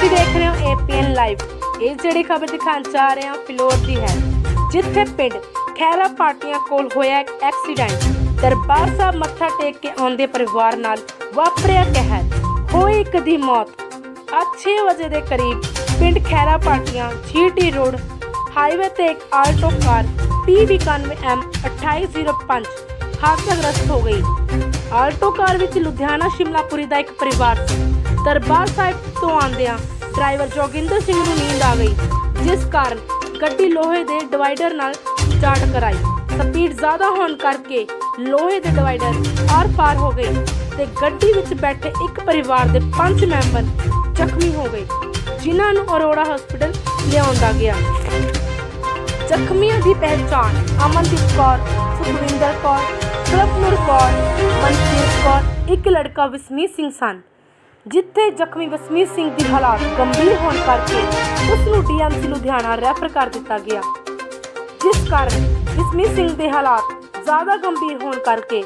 ਤੁਸੀਂ ਦੇਖ ਰਹੇ ਹੋ APN ਲਾਈਵ ਇਹ ਜਿਹੜੀ ਖਬਰ ਦਿਖਾਉਣ ਜਾ ਰਹੇ ਹਾਂ, ਫਿਲੌਰ ਦੀ ਹੈ। ਜਿੱਥੇ ਪਿੰਡ ਖੈਰਾ ਪਾਟੀਆਂ ਕੋਲ ਹੋਇਆ ਐਕਸੀਡੈਂਟ ਦਰਬਾਰ ਸਾਹਿਬ ਮੱਥਾ ਟੇਕ ਕੇ ਆਉਂਦੇ ਪਰਿਵਾਰ ਨਾਲ ਵਾਪਰਿਆ ਕਹਿਰ। ਹੋਈ ਇੱਕ ਦੀ ਮੌਤ। ਅੱਜ 6 ਵਜੇ ਦੇ ਕਰੀਬ ਪਿੰਡ Khaira Patian, GT road, highway ਤੇ ਇੱਕ ਆਲਟੋ ਕਾਰ P91M 2805 ਹਾਦਸਾਗ੍ਰਸਤ ਹੋ ਗਈ। ਆਲਟੋ ਕਾਰ ਵਿੱਚ ਲੁਧਿਆਣਾ ਸ਼ਿਮਲਾਪੁਰੀ ਦਾ ਇੱਕ ਪਰਿਵਾਰ ਸੀ। ਦਰਬਾਰ ਸਾਹਿਬ ਤੋਂ ਆਉਂਦਿਆਂ ਡਰਾਈਵਰ ਜੋਗਿੰਦਰ ਸਿੰਘ ਨੂੰ ਨੀਂਦ ਆ ਗਈ, ਜਿਸ ਕਾਰਨ ਗੱਡੀ ਲੋਹੇ ਦੇ ਡਿਵਾਈਡਰ ਨਾਲ ਜਾ ਟਕਰਾਈ ਸਪੀਡ ਜ਼ਿਆਦਾ ਹੋਣ ਕਰਕੇ ਲੋਹੇ ਦੇ ਡਿਵਾਈਡਰ ਆਰ-ਪਾਰ ਹੋ ਗਏ ਤੇ ਗੱਡੀ ਵਿੱਚ ਬੈਠੇ ਇੱਕ ਪਰਿਵਾਰ ਦੇ ਪੰਜ ਮੈਂਬਰ ਜ਼ਖਮੀ ਹੋ ਗਏ, ਜਿਨ੍ਹਾਂ ਨੂੰ ਅਰੋੜਾ ਹਸਪੀਟਲ ਲਿਆਉਂਦਾ ਗਿਆ। ਜ਼ਖਮੀਆਂ ਦੀ ਪਹਿਚਾਣ ਅਮਨਦੀਪ ਕੌਰ, ਸੁਖਵਿੰਦਰ ਕੌਰ ਪ੍ਰਭਨੂਰ ਕੌਰ ਮਨਜੀਤ ਕੌਰ, ਇੱਕ ਲੜਕਾ ਵਸਮੀਤ ਸਿੰਘ ਸਨ। ਜਿੱਥੇ ਜ਼ਖਮੀ ਵਸਮੀਤ ਸਿੰਘ ਦੀ ਹਾਲਾਤ ਗੰਭੀਰ ਹੋਣ ਕਰਕੇ ਉਸ ਨੂੰ ਡੀਐਮਸੀ ਲੁਧਿਆਣਾ ਰੈਫਰ ਕਰ ਦਿੱਤਾ ਗਿਆ। ਜਿਸ ਕਾਰਨ ਵਸਮੀਤ ਸਿੰਘ ਦੇ ਹਾਲਾਤ ਜ਼ਿਆਦਾ ਗੰਭੀਰ ਹੋਣ ਕਰਕੇ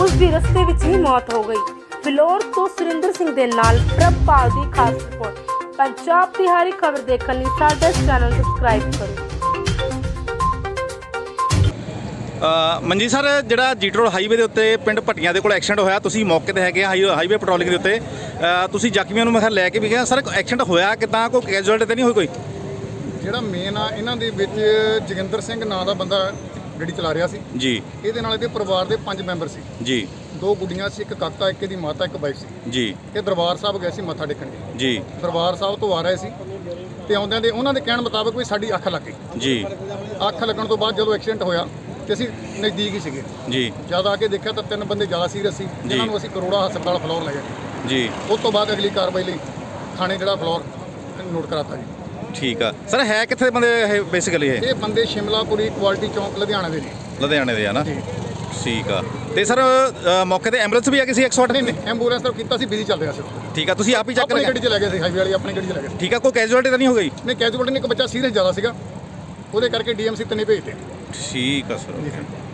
ਉਸ ਦੀ ਰਸਤੇ ਵਿੱਚ ਹੀ ਮੌਤ ਹੋ ਗਈ। ਫਿਲੌਰ ਤੋਂ ਸੁਰਿੰਦਰ ਸਿੰਘ ਦੇ ਨਾਲ ਪ੍ਰਭਪਾਲ ਦੀ ਖਾਸ ਰਿਪੋਰਟ। ਪੰਜਾਬ ਦੀ ਹਰ ਖਬਰ ਦੇਖਣ ਲਈ ਸਾਡਾ ਚੈਨਲ ਸਬਸਕ੍ਰਾਈਬ ਕਰੋ। ਮੰਜੀ ਸਰ ਜਿਹੜਾ ਜੀਟੀ ਰੋਡ ਹਾਈਵੇ ਦੇ ਉੱਤੇ ਪਿੰਡ ਭੱਟੀਆਂ ਦੇ ਕੋਲ ਐਕਸੀਡੈਂਟ ਹੋਇਆ ਤੁਸੀਂ ਮੌਕੇ ਤੇ ਹੈਗੇ ਹਾਈਵੇ ਪੈਟਰੋਲਿੰਗ ਦੇ ਉੱਤੇ। ਤੁਸੀਂ ਜ਼ਖਮੀਆਂ ਨੂੰ ਮੈਂ ਲੈ ਕੇ ਵੀ ਗਿਆ ਸਰ ਐਕਸੀਡੈਂਟ ਹੋਇਆ ਕਿਦਾਂ? ਕੋਈ ਕੈਜੂਅਲਟੀ ਤੇ ਨਹੀਂ ਹੋਈ ਕੋਈ? ਜਿਹੜਾ ਮੇਨ ਆ ਇਹਨਾਂ ਦੇ ਵਿੱਚ ਜੋਗਿੰਦਰ ਸਿੰਘ ਨਾਂ ਦਾ ਬੰਦਾ ਗੱਡੀ ਚਲਾ ਰਿਹਾ ਸੀ। ਜੀ। ਇਹਦੇ ਨਾਲ ਇਹਦੇ ਪਰਿਵਾਰ ਦੇ ਪੰਜ ਮੈਂਬਰ ਸੀ। ਜੀ। ਦੋ ਗੁੱਡੀਆਂ ਸੀ ਇੱਕ ਕਾਕਾ ਇੱਕ ਇਹਦੀ ਮਾਤਾ ਇੱਕ ਵਾਈਫ ਸੀ। ਜੀ। ਇਹ ਦਰਬਾਰ ਸਾਹਿਬ ਗਏ ਸੀ ਮੱਥਾ ਟੇਕਣ। ਜੀ। ਦਰਬਾਰ ਸਾਹਿਬ ਤੋਂ ਆ ਰਹੇ ਸੀ ਤੇ ਆਉਂਦਿਆਂ ਦੇ ਉਹਨਾਂ ਦੇ ਕਹਿਣ ਮੁਤਾਬਕ ਵੀ ਸਾਡੀ ਅੱਖ ਲੱਗ ਗਈ। ਜੀ। ਅੱਖ ਲੱਗਣ ਤੋਂ ਬਾਅਦ ਜਦੋਂ ਐਕਸੀਡੈਂਟ ਹੋਇਆ ਤੇ ਅਸੀਂ ਨਜ਼ਦੀਕ ਹੀ ਸੀਗੇ। ਜੀ। ਜਦ ਆ ਕੇ ਦੇਖਿਆ ਤਾਂ ਤਿੰਨ ਬੰਦੇ ਜ਼ਿਆਦਾ ਸੀਰੀਅਸ ਸੀ ਜਿਨ੍ਹਾਂ ਨੂੰ ਅਸੀਂ ਕਰੋੜਾ ਹਸਪਤਾਲ ਫਲੋਰ ਲੈ ਗਏ। ਜੀ। ਉਸ ਤੋਂ ਬਾਅਦ ਅਗਲੀ ਕਾਰਵਾਈ ਲਈ ਥਾਣੇ ਜਿਹੜਾ ਫਲੋਰ ਨੋਟ ਕਰਾਤਾ ਜੀ। ਠੀਕ ਆ। ਸਰ ਹੈ ਕਿੱਥੇ ਦੇ ਬੰਦੇ ਇਹ ਬੇਸਿਕਲੀ ਇਹ? ਇਹ ਬੰਦੇ ਸ਼ਿਮਲਾਪੁਰੀ ਕੁਆਲਿਟੀ ਚੌਂਕ ਲੁਧਿਆਣਾ ਦੇ ਨੇ। ਲੁਧਿਆਣੇ ਦੇ ਆ ਨਾ? ਠੀਕ ਆ। ਤੇ ਸਰ ਮੌਕੇ ਤੇ ਐਂਬੂਲੈਂਸ ਵੀ ਆ ਕਿਸੇ 108 ਨਹੀਂ ਨਹੀਂ ਐਂਬੂਲੈਂਸ ਤਾਂ ਕੀਤਾ ਸੀ ਬਿਜ਼ੀ ਚੱਲ ਰਿਹਾ ਸੀ ਠੀਕ ਆ ਤੁਸੀਂ ਆਪ ਹੀ ਚੱਕ ਆਪਣੀ ਲਿਆ ਗੱਡੀ 'ਚ ਲੈ ਗਏ ਸੀ ਹਾਈਵੇ ਵਾਲੀ ਆਪਣੀ ਗੱਡੀ 'ਚ ਲੈ ਗਏ ਸੀ। ਠੀਕ ਆ ਕੋਈ ਕੈਜੂਅਲਟੀ ਤਾਂ ਨਹੀਂ ਹੋ ਗਈ? ਨਹੀਂ ਕੈਜੂਅਲਟੀ ਨੇ ਇੱਕ ਬੱਚਾ ਸੀਰੀਅਸ ਜ਼ਿਆਦਾ ਸੀਗਾ। ਉਹਦੇ ਕਰਕੇ ਡੀਐਮਸੀ ਤਨੇ ਭੇਜਦੇ ਠੀਕ ਆ ਸਰ